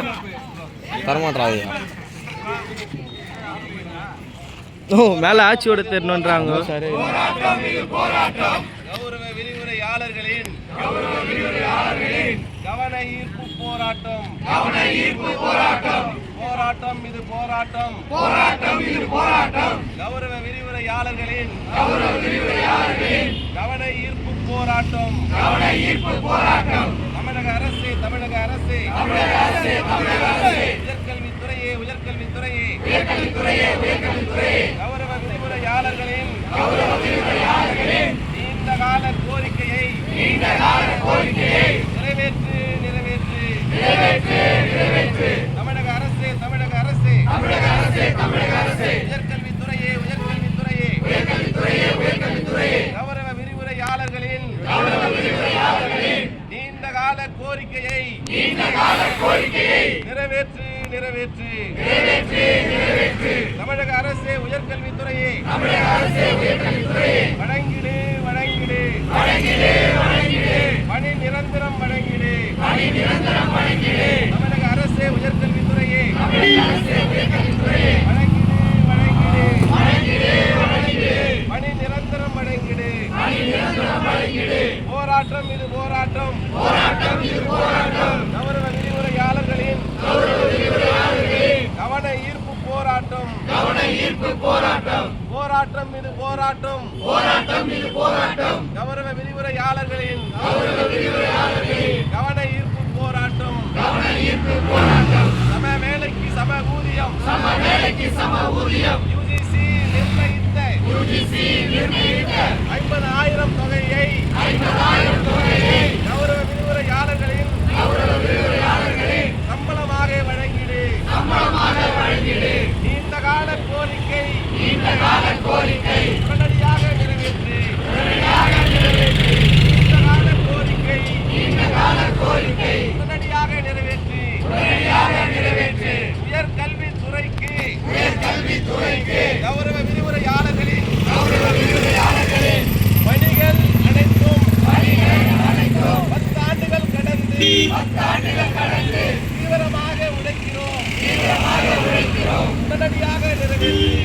இல்லை தரமாட்டாங்க ஓ மேலே ஆட்சியோட தெரியணுன்றாங்க சரி. கௌரவ விரிவுரையாளர்களின் கவன ஈர்ப்பு போராட்டம். கவன ஈர்ப்பு போராட்டம் போராட்டம் இது போராட்டம் போராட்டம் இது போராட்டம் கௌரவ விரிவுரையாளர்களின் கௌரவ விரிவுரையாளர்களின் கவன ஈர்ப்பு போராட்டம் கவன ஈர்ப்பு போராட்டம் தமிழக அரசு தமிழக அரசு தமிழக அரசு தமிழக அரசு உயர்கல்வித்துறையே உயர்கல்வித்துறையே உயர்கல்வித்துறையே உயர்கல்வித்துறையே கௌரவ விரிவுரையாளர்களின் கௌரவ விரிவுரையாளர்களின் நீண்ட கால கோரிக்கையை நீண்ட கால கோரிக்கையை நிறைவேற்று நிறைவேற்று நிறைவேற்று நிறைவேற்று தமிழக அரசு தமிழக அரசு தமிழக அரசு தமிழக அரசு உயர்கல்வித்துறையே உயர்கல்வித்துறையே உயர்கல்வித்துறையே உயர்கல்வித்துறையே கௌரவ விரிவுரையாளர்களின் கௌரவ விரிவுரையாளர்களின் நீண்ட கால கோரிக்கையை நீண்ட கால கோரிக்கையை நிறைவேற்று நிறைவேற்று. நிறைவேற்று நிறைவேற்று. தமிழக அரசு உயர்கல்வித்துறையே தமிழக அரசு உயர்கல்வித்துறையே போராட்டம் இது போராட்டம். போராட்டம் இது போராட்டம். கௌரவ விரிவுரையாளர்களின் கவன ஈர்ப்பு போராட்டம். கவன ஈர்ப்பு போராட்டம். போராட்டம் இது போராட்டம். போராட்டம் இது போராட்டம். கௌரவ விரிவுரையாளர்களின் கௌரவ விரிவுரையாளர்களின் கவன ஈர்ப்பு போராட்டம். கவன ஈர்ப்பு போராட்டம். சம வேலைக்கு சம ஊதியம். சம வேலைக்கு சம ஊதியம் யுஜிசி நிர்ணயித்த யுஜிசி நிர்ணயித்த ஐம்பதாயிரம் தொகையை ஐம்பதாயிரம் தொகையை கௌரவ விரிவுரையாளர்களின் கௌரவ விரிவுரையாளர்களின் சம்பளமாக வழங்கிடு சம்பளமாக வழங்கிடு நீண்ட கால கோரிக்கை நீண்ட கால கோரிக்கை உடனடியாக நிறைவேற்று உடனடியாக நிறைவேற்று நீண்ட கால கோரிக்கை நீண்ட கால கோரிக்கை உடனடியாக நிறைவேற்று உடனடியாக நிறைவேற்று உயர் கல்வித்துறைக்கு உயர் கல்வித்துறைக்கு கௌரவ விரிவுரையாளர்களின் கௌரவ விரிவுரையாளர்களின் பணிகள் அனைத்தும் பணிகள் அனைத்தும் பத்தாண்டுகள் கடந்து பத்தாண்டுகள் கடந்து தீவிரமாக உழைக்கிறோம் தீவிரமாக உழைக்கிறோம். உடனடியாக நிறைவேற்றி